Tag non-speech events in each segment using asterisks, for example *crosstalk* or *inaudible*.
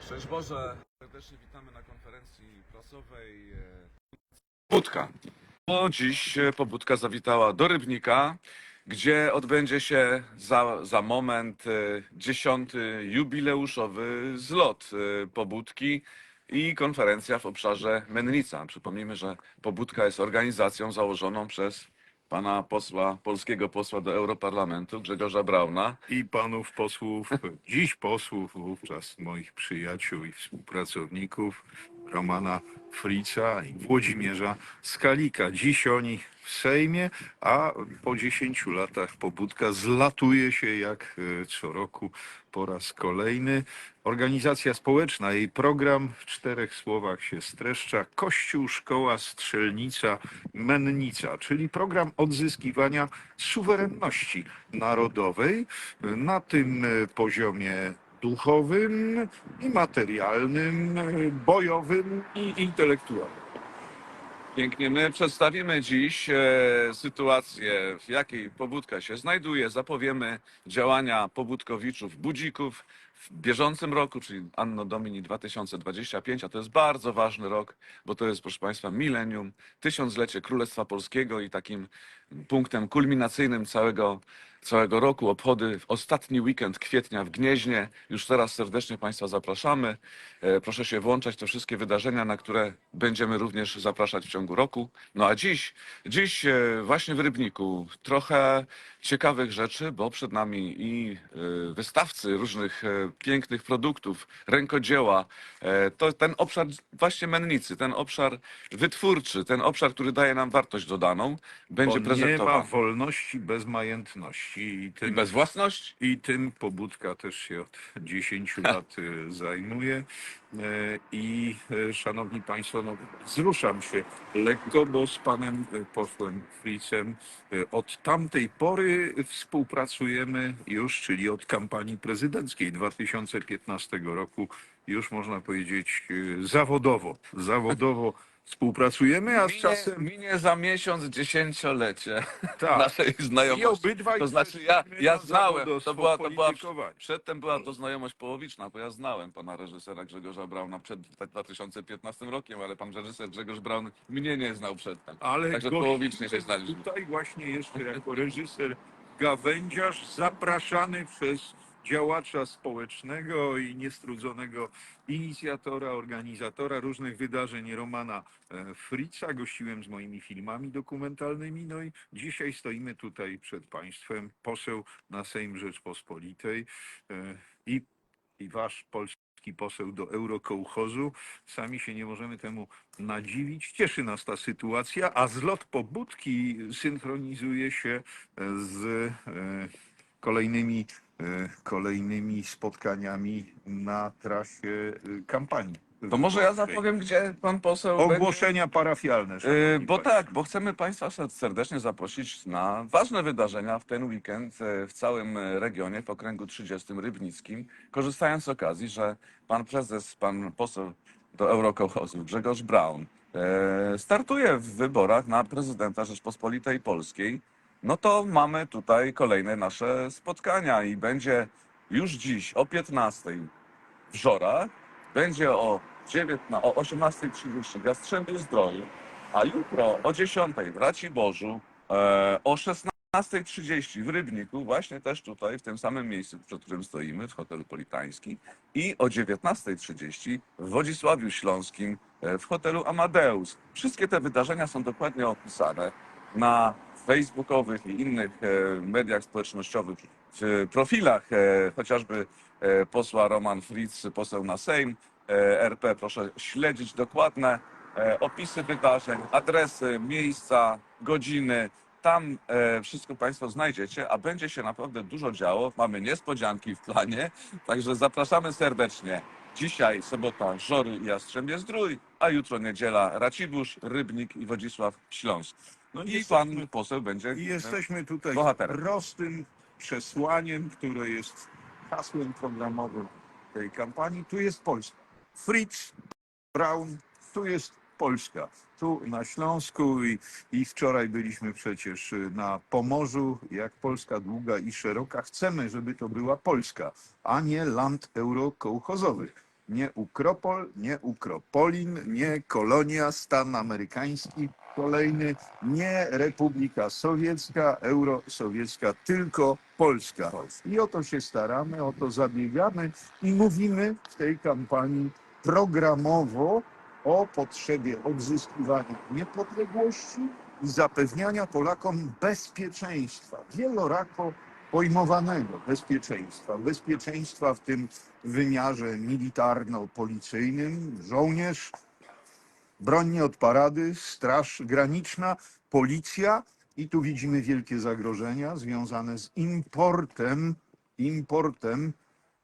Szczęść Boże, serdecznie witamy na konferencji prasowej. e, Pobudka. Bo dziś e, pobudka zawitała do Rybnika, gdzie odbędzie się za, za moment e, dziesiąty jubileuszowy zlot pobudki i konferencja w obszarze Mennica. Przypomnijmy, że pobudka jest organizacją założoną przez pana posła, polskiego posła do Europarlamentu Grzegorza Brauna. i panów posłów, dziś posłów, wówczas moich przyjaciół i współpracowników, Romana Frica i Włodzimierza Skalika. Dziś oni w Sejmie, a po 10 latach pobudka zlatuje się jak e, co roku po raz kolejny. Organizacja społeczna, jej program w czterech słowach się streszcza. Kościół, szkoła, strzelnica, mennica, czyli program odzyskiwania suwerenności narodowej na tym e, poziomie duchowym i materialnym, bojowym i intelektualnym. Pięknie. My przedstawimy dziś e, sytuację, w jakiej pobudka się znajduje. Zapowiemy działania pobudkowiczów, budzików w bieżącym roku, czyli Anno Domini 2025, a to jest bardzo ważny rok, bo to jest, proszę Państwa, milenium, tysiąclecie Królestwa Polskiego i takim punktem kulminacyjnym całego, całego roku. Obchody w ostatni weekend kwietnia w Gnieźnie. Już teraz serdecznie Państwa zapraszamy. E, Proszę się włączać te wszystkie wydarzenia, na które będziemy również zapraszać w ciągu roku. No a dziś, dziś e, właśnie w Rybniku trochę ciekawych rzeczy, bo przed nami i e, wystawcy różnych e, pięknych produktów, rękodzieła. E, To ten obszar właśnie mennicy, ten obszar wytwórczy, ten obszar, który daje nam wartość dodaną, będzie Bo nie ma prezentowany. wolności bez majętności i I tym, bez własności. i tym pobudka też się od 10 lat e, zajmuje. E, I szanowni państwo, no, wzruszam się lekko, bo z panem posłem Fricem e, od tamtej pory współpracujemy już, czyli od kampanii prezydenckiej 2015 roku, już można powiedzieć e, zawodowo, zawodowo współpracujemy, a z Minie, czasem minie za miesiąc dziesięciolecie *laughs* tak. naszej I znajomości. obydwaj To znaczy ja, jesteśmy ja na znałem, to była, to była, przedtem była to znajomość połowiczna, bo ja znałem pana reżysera Grzegorza Brauna przed 2015 rokiem, ale pan reżyser Grzegorz Braun mnie nie znał przedtem. Ale Także gość połowicznie się znaliśmy. Tutaj właśnie jeszcze jako reżyser gawędziarz zapraszany przez działacza społecznego i niestrudzonego inicjatora, organizatora różnych wydarzeń Romana e, Fritza. Gościłem z moimi filmami dokumentalnymi. No i dzisiaj stoimy tutaj przed Państwem. Poseł na Sejm Rzeczpospolitej e, i, i Wasz polski poseł do Eurokołchozu. Sami się nie możemy temu nadziwić. Cieszy nas ta sytuacja, a zlot pobudki synchronizuje się z e, kolejnymi, e, kolejnymi spotkaniami na trasie e, kampanii. To może ja zapowiem, gdzie pan poseł będzie. Ogłoszenia parafialne. Yy, Bo państwo. tak, bo chcemy Państwa ser- serdecznie zaprosić na ważne wydarzenia w ten weekend e, w całym e, regionie, w okręgu 30 Rybnickim, korzystając z okazji, że Pan Prezes, Pan Poseł do Eurokołchozu Grzegorz Braun e, startuje w wyborach na prezydenta Rzeczpospolitej Polskiej, no to mamy tutaj kolejne nasze spotkania i będzie już dziś o 15 w Żorach, będzie o, 19, o 18.30 w Jastrzębiu Zdroju, a jutro o 10.00 w Raciborzu, e, o 16.30 w Rybniku, właśnie też tutaj, w tym samym miejscu, przed którym stoimy, w hotelu Politański i o 19.30 w Wodzisławiu Śląskim e, w hotelu Amadeus. Wszystkie te wydarzenia są dokładnie opisane na facebookowych i innych e, mediach społecznościowych, w profilach e, chociażby e, posła Roman Fritz, poseł na Sejm RP. Proszę śledzić dokładne opisy wydarzeń, adresy, miejsca, godziny. Tam wszystko Państwo znajdziecie, a będzie się naprawdę dużo działo. Mamy niespodzianki w planie, także zapraszamy serdecznie. Dzisiaj sobota Żory i Jastrzębie Zdrój, a jutro niedziela Racibórz, Rybnik i Wodzisław Śląsk. No I jesteśmy- pan poseł będzie I jesteśmy tutaj bohaterem. prostym przesłaniem, które jest hasłem programowym tej kampanii. Tu jest Polska. Fritz, Braun, tu jest Polska. Tu na Śląsku i, i wczoraj byliśmy przecież y, na Pomorzu, jak Polska długa i szeroka. Chcemy, żeby to była Polska, a nie land eurokołchozowy. nie Ukropol, nie Ukropolin, nie kolonia, stan amerykański kolejny, nie Republika Sowiecka, Eurosowiecka, tylko Polska. I o to się staramy, o to zabiegamy i mówimy w tej kampanii programowo o potrzebie odzyskiwania niepodległości i zapewniania Polakom bezpieczeństwa, wielorako pojmowanego bezpieczeństwa. Bezpieczeństwa w tym wymiarze militarno-policyjnym, żołnierz, broń od parady, straż graniczna, policja i tu widzimy wielkie zagrożenia związane z importem, importem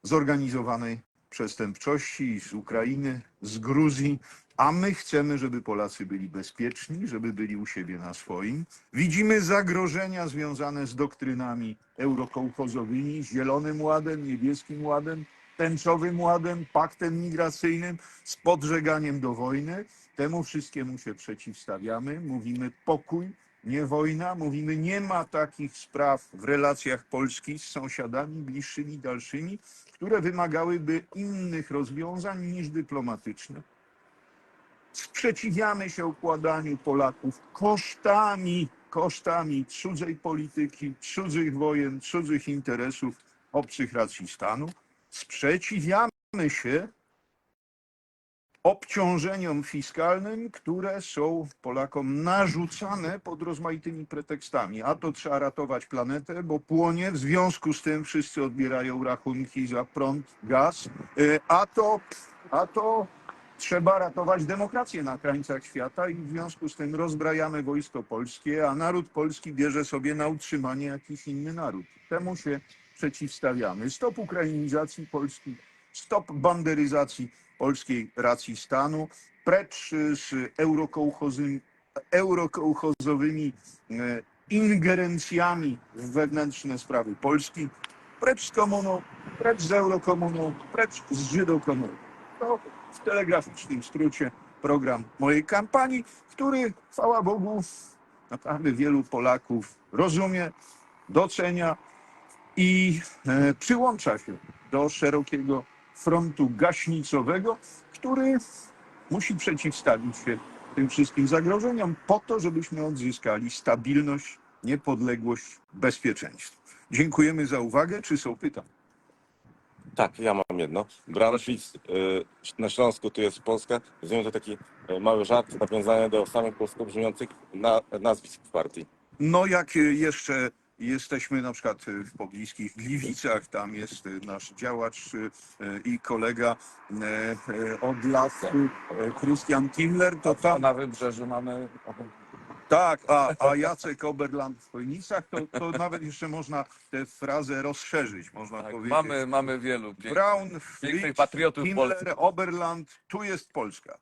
zorganizowanej przestępczości z Ukrainy, z Gruzji, a my chcemy, żeby Polacy byli bezpieczni, żeby byli u siebie na swoim. Widzimy zagrożenia związane z doktrynami eurokołchozowymi, Zielonym Ładem, Niebieskim Ładem, Tęczowym Ładem, Paktem Migracyjnym, z podżeganiem do wojny. Temu wszystkiemu się przeciwstawiamy. Mówimy pokój, nie wojna. Mówimy, nie ma takich spraw w relacjach Polski z sąsiadami bliższymi, dalszymi, które wymagałyby innych rozwiązań niż dyplomatyczne. Sprzeciwiamy się układaniu Polaków kosztami, kosztami cudzej polityki, cudzych wojen, cudzych interesów, obcych racji stanu. Sprzeciwiamy się obciążeniom fiskalnym, które są Polakom narzucane pod rozmaitymi pretekstami. A to trzeba ratować planetę, bo płonie, w związku z tym wszyscy odbierają rachunki za prąd, gaz, Y, a to, a to trzeba ratować demokrację na krańcach świata i w związku z tym rozbrajamy wojsko polskie, a naród polski bierze sobie na utrzymanie jakiś inny naród. Temu się przeciwstawiamy. Stop ukrainizacji Polski, stop banderyzacji polskiej racji stanu, precz z eurokołchozowymi e, ingerencjami w wewnętrzne sprawy Polski, precz z komuną, precz z eurokomuną, precz z żydokomuną. To w telegraficznym skrócie program mojej kampanii, który, chwała Bogu, naprawdę wielu Polaków rozumie, docenia i e, przyłącza się do szerokiego frontu gaśnicowego, który musi przeciwstawić się tym wszystkim zagrożeniom po to, żebyśmy odzyskali stabilność, niepodległość, bezpieczeństwo. Dziękujemy za uwagę. Czy są pytania? Tak, ja mam jedno. Branschwitz y, na Śląsku, tu jest Polska. Rozumiem, to taki y, mały żart nawiązany do samych polsko brzmiących na, nazwisk partii. No jak jeszcze jesteśmy na przykład w pobliskich Gliwicach, tam jest y, nasz działacz y, i kolega y, od lat Christian Kimmler, to tam na wybrzeżu mamy Tak, a, a Jacek Oberland w Chojnicach, to, to nawet jeszcze można tę frazę rozszerzyć, można tak, powiedzieć. mamy, mamy wielu pięknych, Brown, pięknych Fritz, patriotów. Himmler, Oberland, tu jest Polska.